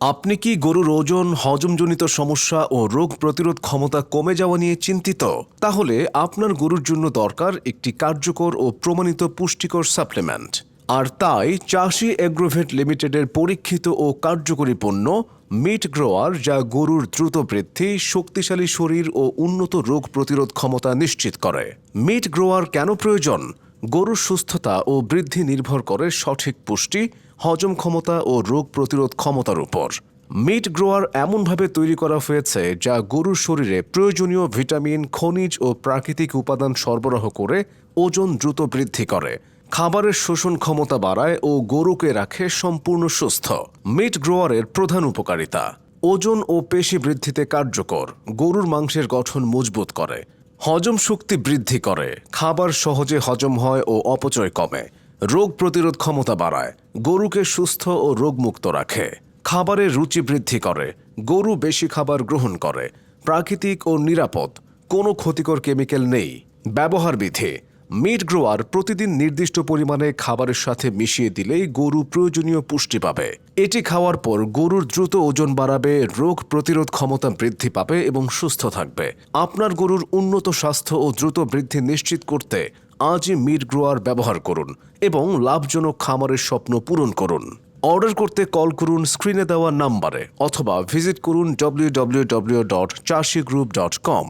আপনি কি গরুর ওজন, হজমজনিত সমস্যা ও রোগ প্রতিরোধ ক্ষমতা কমে যাওয়া নিয়ে চিন্তিত? তাহলে আপনার গরুর জন্য দরকার একটি কার্যকর ও প্রমাণিত পুষ্টিকর সাপ্লিমেন্ট। আর তাই চাষি এগ্রোভেট লিমিটেডের পরীক্ষিত ও কার্যকরী পণ্য, মিট গ্রোয়ার, যা গরুর দ্রুত বৃদ্ধি, শক্তিশালী শরীর ও উন্নত রোগ প্রতিরোধ ক্ষমতা নিশ্চিত করে। মিট গ্রোয়ার কেন প্রয়োজন? গরুর সুস্থতা ও বৃদ্ধি নির্ভর করে সঠিক পুষ্টি হজম ক্ষমতা ও রোগ প্রতিরোধ ক্ষমতার উপর। মিট গ্রোয়ার এমনভাবে তৈরি করা হয়েছে যা গরুর শরীরে প্রয়োজনীয় ভিটামিন, খনিজ ও প্রাকৃতিক উপাদান সরবরাহ করে ওজন দ্রুত বৃদ্ধি করে। খাবারের শোষণ ক্ষমতা বাড়ায় ও গরুকে রাখে সম্পূর্ণ সুস্থ। মিট গ্রোয়ারের প্রধান উপকারিতা, ওজন ও পেশি বৃদ্ধিতে কার্যকর, গরুর মাংসের গঠন মজবুত করে, হজম শক্তি বৃদ্ধি করে, খাবার সহজে হজম হয় ও অপচয় কমে। রোগ প্রতিরোধ ক্ষমতা বাড়ায়, গরুকে সুস্থ ও রোগমুক্ত রাখে, খাবারের রুচি বৃদ্ধি করে, গরু বেশি খাবার গ্রহণ করে, প্রাকৃতিক ও নিরাপদ, কোনো ক্ষতিকর কেমিক্যাল নেই। ব্যবহার বিধি, মিট গ্রোয়ার প্রতিদিন নির্দিষ্ট পরিমাণে খাবারের সাথে মিশিয়ে দিলেই গরু প্রয়োজনীয় পুষ্টি পাবে। এটি খাওয়ার পর গরুর দ্রুত ওজন বাড়াবে, রোগ প্রতিরোধ ক্ষমতা বৃদ্ধি পাবে এবং সুস্থ থাকবে। আপনার গরুর উন্নত স্বাস্থ্য ও দ্রুত বৃদ্ধি নিশ্চিত করতে আজই মিট গ্রোয়ার ব্যবহার করুন এবং লাভজনক খামারের স্বপ্ন পূরণ করুন। অর্ডার করতে কল করুন, স্ক্রিনে দেওয়া নাম্বারে অথবা ভিজিট করুন W dot Chashi group dot com